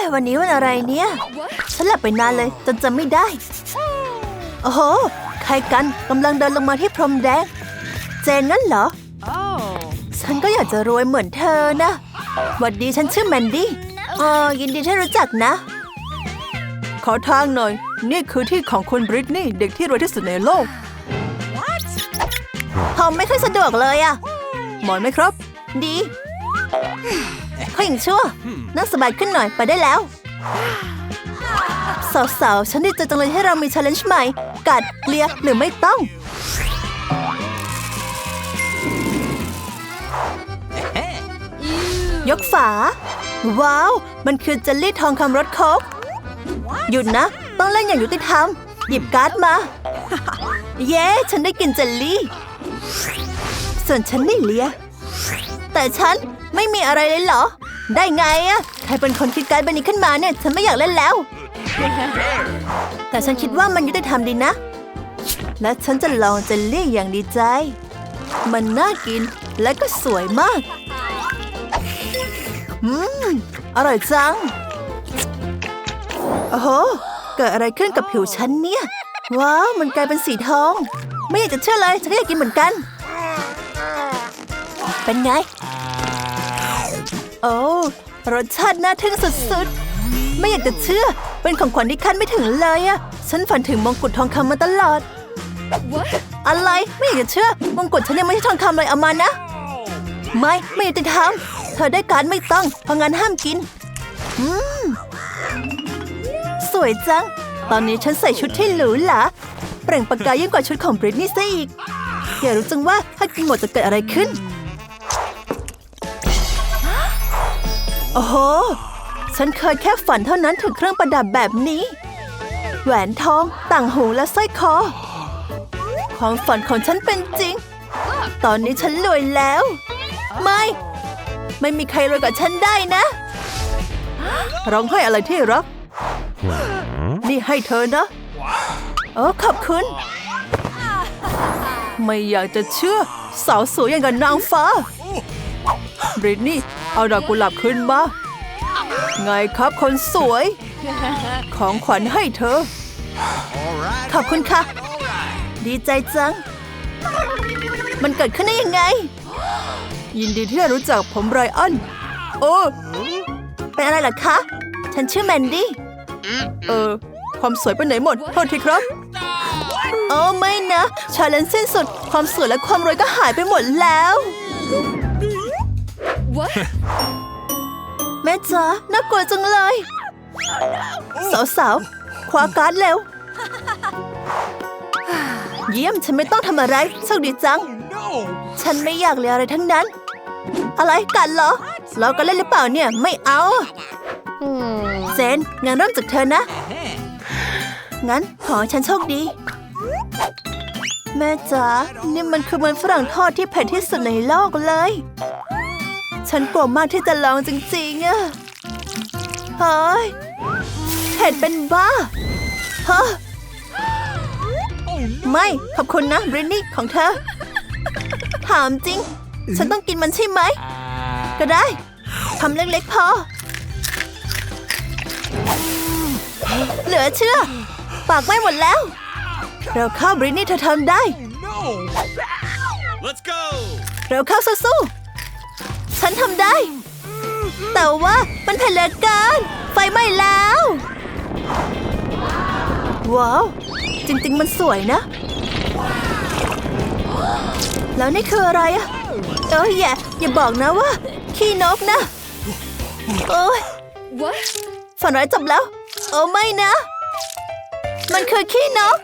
ยวันนี้วันอะไรเนี่ย ฉันหลับไปนานเลยจนจำไม่ได้ โอ้โห ใครกันกำลังเดินลงมาที่พรมแดง เจนงั้นเหรอ Oh. ฉันก็อยากจะรวยเหมือนเธอนะหวัดดีฉันชื่อแมนดี้เออยินดีที่รู้จักนะ ขอทางหน่อย นี่คือที่ของคุณบริตนี่เด็กที่รวยที่สุดในโลกทอมไม่ค่อยสะดวกเลยอะหมอนไหมครับ ดี เขาอย่างชั่วนั่งสบายขึ้นหน่อยไปได้แล้ว สาวๆ ฉันดีใจจังเลยให้เรามี challenge ใหม่ กัดเลียหรือไม่ต้อง ยกฝา ว้าว มันคือเจลลี่ทองคำรสโค้กหยุดนะ ต้องเล่นอย่างยุติธรรม หยิบการ์ดมา เย้ ฉันได้กินเจลลี่ ส่วนฉันได้เลีย แต่ฉัน ไม่มีอะไรเลยเหรอ ได้ไงอะใครเป็นคนคิดการ์ดใบนี้ขึ้นมาเนี่ย ฉันไม่อยากเล่นแล้ว แต่ฉันคิดว่ามันยุติธรรมดีนะ และฉันจะลองเจลลี่อย่างดีใจ มันน่ากินและก็สวยมาก อืม อร่อยจัง โอ้โห เกิดอะไรขึ้นกับผิวฉันเนี่ย ว้าว มันกลายเป็นสีทอง ไม่อยากจะเชื่อเลย ฉันก็อยากกินเหมือนกัน เป็นไง โอ้รสชาติน่าทึ่งสุดๆ ไม่อยากจะเชื่อ เป็นของขวัญที่คาดไม่ถึงเลยอะฉันฝันถึงมงกุฎทองคำมาตลอด What? อะไรไม่อยากจะเชื่อ มงกุฎฉันยังไม่ใช่ทองคำเลยเอามานะ ไม่ไม่ยุติธรรมเธอได้การดไม่ต้องเพราะงั้นห้ามกิน อืม สวยจัง ตอนนี้ฉันใส่ชุดที่หรูหราเปล่งประกายยิ่งกว่าชุดของบริตนี่ซะอีก อยากรู้จังว่าถ้ากินหมดจะเกิดอะไรขึ้น อ้โห ฉันเคยแค่ฝันเท่านั้นถึงเครื่องประดับแบบนี้ แหวนทอง ต่างหูและสร้อยคอ ความฝันของฉันเป็นจริง ตอนนี้ฉันรวยแล้ว ไม่ ไม่มีใครรวยกว่าฉันได้นะ ร้องไห้อะไรที่รัก นี่ให้เธอนะโอ้ขอบคุณ ไม่อยากจะเชื่อ สาวสวยอย่างกับนางฟ้า บริตนี่ เอาดอกกุหลาบขึ้นมา ไงครับคนสวย ของขวัญให้เธอ ขอบคุณค่ะ ดีใจจัง มันเกิดขึ้นได้ยังไง ยินดีที่ได้รู้จักผมไรอัน โอ้ เป็นอะไรล่ะคะ ฉันชื่อแมนดี้ เออ ความสวยไปไหนหมด โทษทีครับโอ้ไม่นะ ชาเลนจ์สิ้นสุด ความสวยและความรวยก็หายไปหมดแล้ว แม่จ๋าน่ากลัวจังเลย สาวๆ คว้าการ์ดเร็ว เยี่ยมฉันไม่ต้องทำอะไรโชคดีจัง ฉันไม่อยากเรียนอะไรทั้งนั้น อะไรกันเหรอ เราก็เล่นหรือเปล่าเนี่ยไม่เอาเซนงานเริ่มจากเธอนะ งั้นขอให้ฉันโชคดี แม่จ๋านี่มันคือมันฝรั่งทอดที่เผ็ดที่สุดในโลกเลย ฉันกลัวมากที่จะลองจริงๆอะเฮ้ยเผ็ดเป็นบ้าฮะไม่ขอบคุณนะบรินนี่ของเธอ ถามจริง ฉันต้องกินมันใช่ไหม ก็ได้ทำเล็กๆพอ เหลือเชื่อ ปากไหม้หมดแล้ว เราเข้าบรินนี่เธอทำได้ Let's go! เราเข้าสู้ๆ ฉันทำได้ แต่ว่ามันเผ็ดเหลือเกินไฟไหม้แล้ว ว้าว จริง ๆ มันสวยนะ แล้วนี่คืออะไรอะเอ้ยอย่าอย่าบอกนะว่า ขี้นกนะ โอ้ย What? ฝันร้ายจบแล้ว โอ้ไม่นะ มันคือขี้นก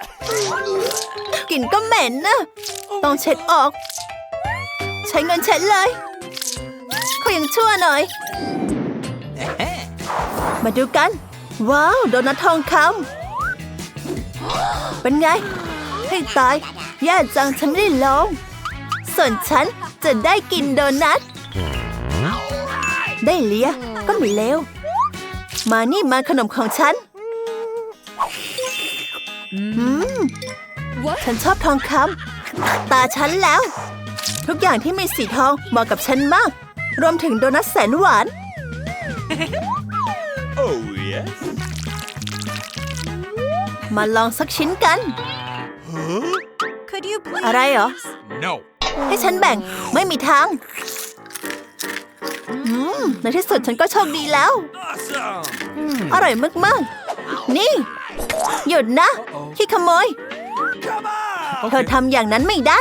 กลิ่นก็เหม็นนะ ต้องเช็ดออก ใช้เงินเช็ดเลย เขายังชั่วหน่อย มาดูกัน ว้าว โดนัททองคำเป็นไง ให้ตายแย่จังฉันไม่ได้ลอง ส่วนฉันจะได้กินโดนัท ได้เลียก็ไม่เลว มานี่มาขนมของฉันอืม What? ฉันชอบทองคำตาฉันแล้ว ทุกอย่างที่มีสีทองเหมาะกับฉันมาก รวมถึงโดนัทแสนหวาน Oh, yes. มาลองสักชิ้นกัน Could you please? อะไรเหรอ No. ให้ฉันแบ่งไม่มีทางอืมในที่สุดฉันก็โชคดีแล้ว Awesome. อร่อยมากๆ นี่ หยุดนะ ขี้ขโมย Come on. เธอทำอย่างนั้นไม่ได้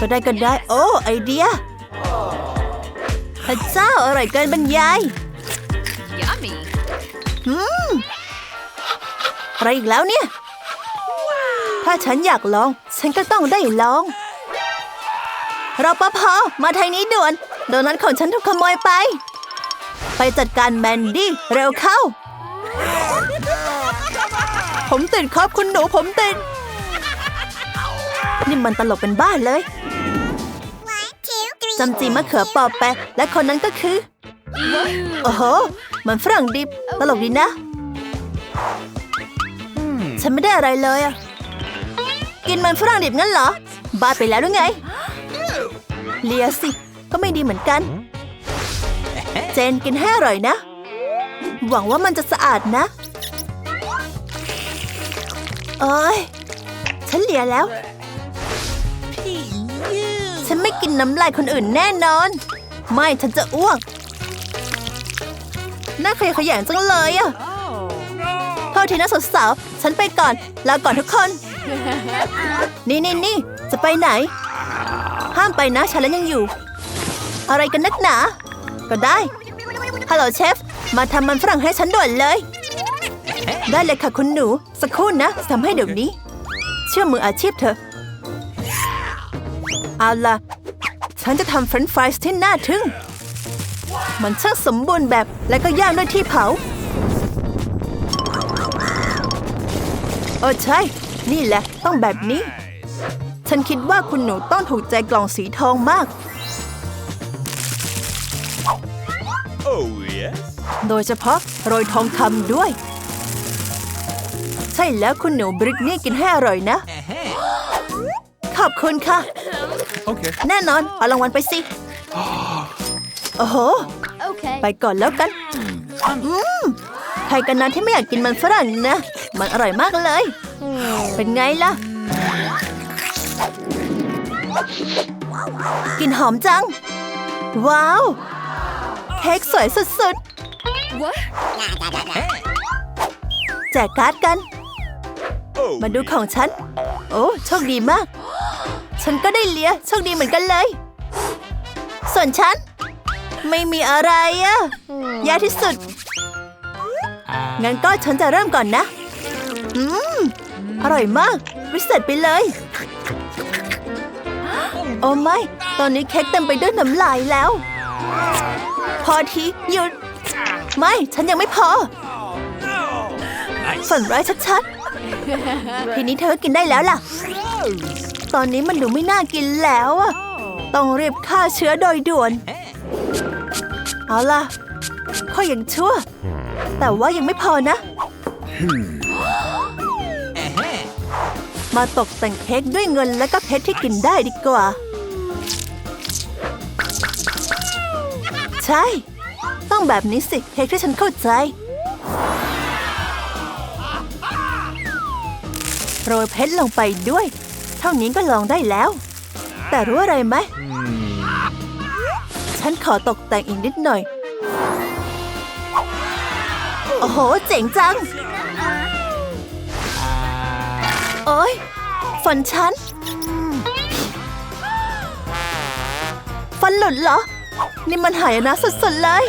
ก็ได้ก็ได้ โอ้ ไอเดียพ ระเจ้าอร่อยเกินบรรยาย Yummy. อืมอะไรอีกแล้วเนี่ย ถ้าฉันอยากลอง ฉันก็ต้องได้ลองรปภมาทางนี้ด่วน โดนัทของฉันถูกขโมยไป ไปจัดการแมนดี้เร็วเข้า ผมติดครับคุณหนูผมติด นี่มันตลกเป็นบ้านเลย จำจีมะเขือปอแปะและคนนั้นก็คือ โอ้โห มันฝรั่งดิบ ตลกดีนะ ฉันไม่ได้อะไรเลยอะกินมันฝรั่งดิบงั้นเหรอ บ้าไปแล้วหรือไง เลียสิ ก็ไม่ดีเหมือนกัน เจนกินให้อร่อยนะ หวังว่ามันจะสะอาดนะเอ้ย ฉันเลียแล้ว ฉันไม่กินน้ำลายคนอื่นแน่นอน ไม่ฉันจะอ้วก น่าขยะแขยงจังเลยอะโทษทีนะสาวๆฉันไปก่อน ลาก่อนทุกคน นี่นี่นี่จะไปไหน ห้ามไปนะฉันแล้วยังอยู่ อะไรกันนักหนา ก็ได้ ฮัลโหลเชฟ มาทำมันฝรั่งให้ฉันด่วนเลย ได้เลยค่ะคุณหนู สักครู่นะทำให้เดี๋ยวนี้ เชื่อมืออาชีพเถอะ เอาล่ะฉันจะทำเฟรนช์ฟรายส์ที่น่าทึ่ง มันช่างสมบูรณ์แบบและก็ย่างด้วยที่เผาเออใช่ นี่แหละต้องแบบนี้ ฉันคิดว่าคุณหนูต้องถูกใจกล่องสีทองมาก Oh, yes. โดยเฉพาะโรยทองคำด้วย ใช่แล้วคุณหนูบริตนี่กินให้อร่อยนะ ขอบคุณค่ะ Okay. แน่นอน เอารางวัลไปสิ โอ้โห Okay. ไปก่อนแล้วกัน อืม ใครกันนะที่ไม่อยากกินมันฝรั่งนะ มันอร่อยมากเลย เป็นไงล่ะ กลินหอมจัง ว้าว เค้กสวยสุด What? ๆแจกการ์ดกัน Oh, มาดูของฉัน โอ้ โชคดีมาก ฉันก็ได้เลียโชคดีเหมือนกันเลย ส่วนฉัน ไม่มีอะไรอะยากที่สุด งั้นก็ฉันจะเริ่มก่อนนะ อืม อร่อยมากวิเศษไปเลย โอ้ไม่ ตอนนี้เค้กเต็มไปด้วยน้ำลายแล้ว พอทีหยุด ไม่ ฉันยังไม่พอ Nice. ฝันร้ายชัดๆ ทีนี้เธอกินได้แล้วล่ะ ตอนนี้มันดูไม่น่ากินแล้วอะต้องรีบฆ่าเชื้อโดยด่วน เอาล่ะข้อยังชั่ว แต่ว่ายังไม่พอนะ มาตกแต่งเค้กด้วยเงินและก็เพชรที่กินได้ดีกว่า ใช่ ต้องแบบนี้สิเค้กที่ฉันเข้าใจ โรยเพชรลงไปด้วย เท่านี้ก็ลองได้แล้ว แต่รู้อะไรไหม ฉันขอตกแต่งอีกนิดหน่อย โอ้โห เจ๋งจัง โอ้ยฟันฉัน ฟันหลุดเหรอ นี่มันหายนะสุดๆเลย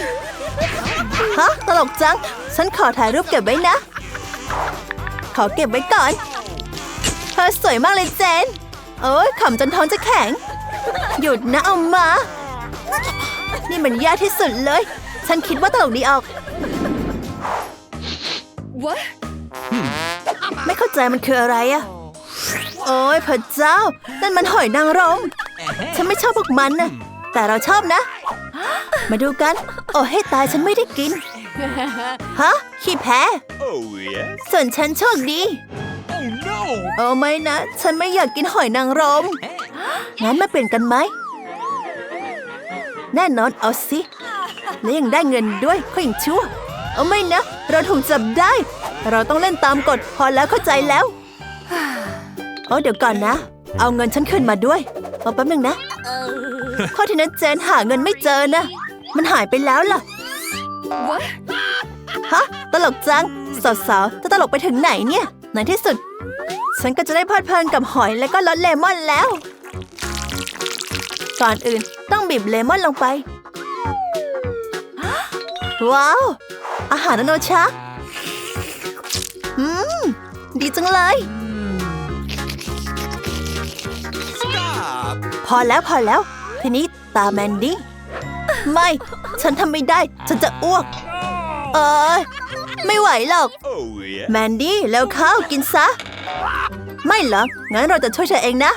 ฮะ ตลกจัง ฉันขอถ่ายรูปเก็บไว้นะ ขอเก็บไว้ก่อน อสวยมากเลยเจน โอ้ยขำจนท้องจะแข็ง หยุดนะเอามา นี่มันยากที่สุดเลย ฉันคิดว่าตลกดีออก What? ไม่เข้าใจมันคืออะไรอะโอ้ยพระเจ้า นั่นมันหอยนางรม ฉันไม่ชอบพวกมันนะ แต่เราชอบนะ มาดูกัน โอ้ให้ตายฉันไม่ได้กิน ฮะ ขี้แพ้ Oh, yes. ส่วนฉันโชคดี Oh, no. โอ้ไม่นะ ฉันไม่อยากกินหอยนางรม งั้นมาเปลี่ยนกันไหม แน่นอนเอาสิ และยังได้เงินด้วยก็ยังชั่ว เอาไม่นะ เราถูกจับได้ เราต้องเล่นตามกฎพอแล้วเข้าใจแล้วโอ้เดี๋ยวก่อนนะ เอาเงินฉันขึ้นมาด้วยเอาแป๊บนึงนะข้อที่นั้นเจนหาเงินไม่เจอนะ มันหายไปแล้วล่ะ What? ฮะตลกจังสาวๆจะตลกไปถึงไหนเนี่ยในที่สุด ฉันก็จะได้เพลิดเพลินกับหอยและก็รสเลมอนแล้ว ก่อนอื่นต้องบีบเลมอนลงไป ว้าว อาหารอโนชาอืม ดีจังเลย Stop! พอแล้วพอแล้ว ทีนี้ตาแมนดี้ ไม่ ฉันทำไม่ได้ ฉันจะอ้วก เออไม่ไหวหรอก Oh, yeah. แมนดี้แล้วเข้ากินซะ ไม่เหรอ งั้นเราจะช่วยเธอเองนะ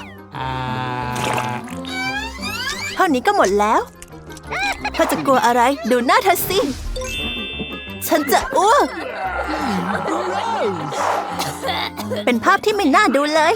เท่านี้ก็หมดแล้วเธอจะกลัวอะไร ดูหน้าเธอสิ ฉันจะอ้วกเป็นภาพที่ไม่น่าดูเลย